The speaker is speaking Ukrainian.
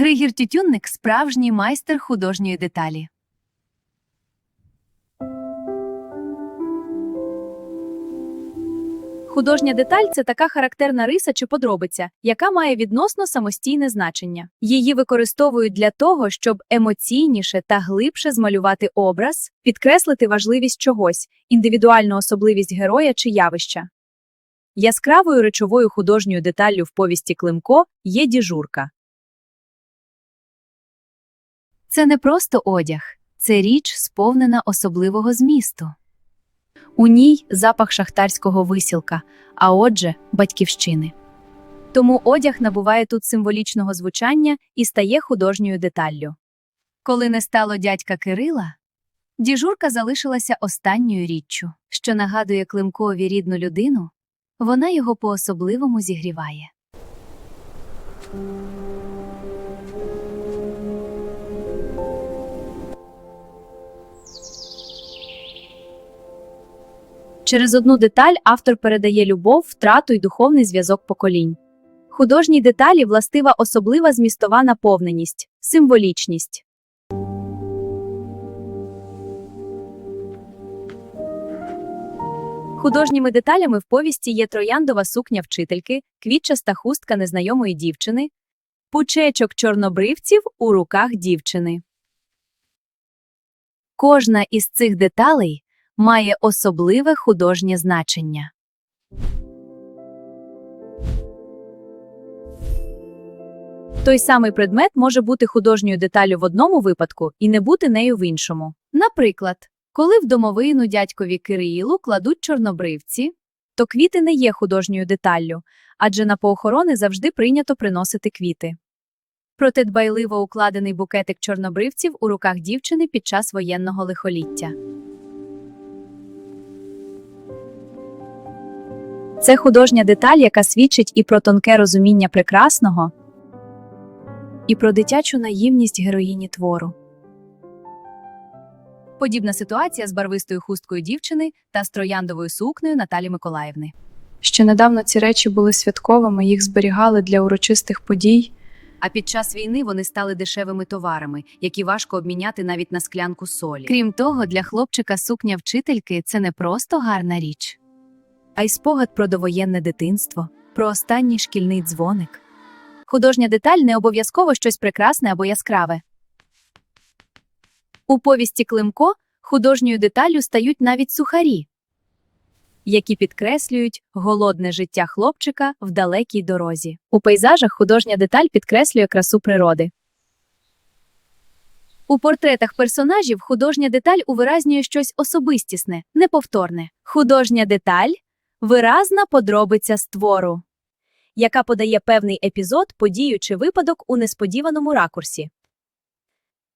Григір Тютюнник справжній майстер художньої деталі. Художня деталь це така характерна риса чи подробиця, яка має відносно самостійне значення. Її використовують для того, щоб емоційніше та глибше змалювати образ, підкреслити важливість чогось, індивідуальну особливість героя чи явища. Яскравою речовою художньою деталлю в повісті Климко є діжурка. Це не просто одяг, це річ, сповнена особливого змісту. У ній запах шахтарського висілка, а отже, батьківщини. Тому одяг набуває тут символічного звучання і стає художньою деталлю. Коли не стало дядька Кирила, діжурка залишилася останньою річчю, що нагадує Климкові рідну людину, вона його по-особливому зігріває. Через одну деталь автор передає любов, втрату й духовний зв'язок поколінь. Художній деталі властива особлива змістова наповненість, символічність. Художніми деталями в повісті є трояндова сукня вчительки, квітчаста хустка незнайомої дівчини, пучечок чорнобривців у руках дівчини. Кожна із цих деталей має особливе художнє значення. Той самий предмет може бути художньою деталлю в одному випадку і не бути нею в іншому. Наприклад, коли в домовину дядькові Кирилу кладуть чорнобривці, То квіти не є художньою деталлю, адже на поохорони завжди прийнято приносити квіти. Проте дбайливо укладений букетик чорнобривців у руках дівчини під час воєнного лихоліття. Це художня деталь, яка свідчить і про тонке розуміння прекрасного, і про дитячу наївність героїні твору. Подібна ситуація з барвистою хусткою дівчини та з трояндовою сукнею Наталі Миколаївни. Ще недавно ці речі були святковими, їх зберігали для урочистих подій. а під час війни вони стали дешевими товарами, які важко обміняти навіть на склянку солі. Крім того, для хлопчика сукня вчительки це не просто гарна річ. А й спогад про довоєнне дитинство, про останній шкільний дзвоник. Художня деталь не обов'язково щось прекрасне або яскраве. У повісті Климко художньою деталлю стають навіть сухарі, які підкреслюють голодне життя хлопчика в далекій дорозі. У пейзажах художня деталь підкреслює красу природи. У портретах персонажів художня деталь увиразнює щось особистісне, неповторне. Художня деталь виразна подробиця створу, яка подає певний епізод, подію чи випадок у несподіваному ракурсі.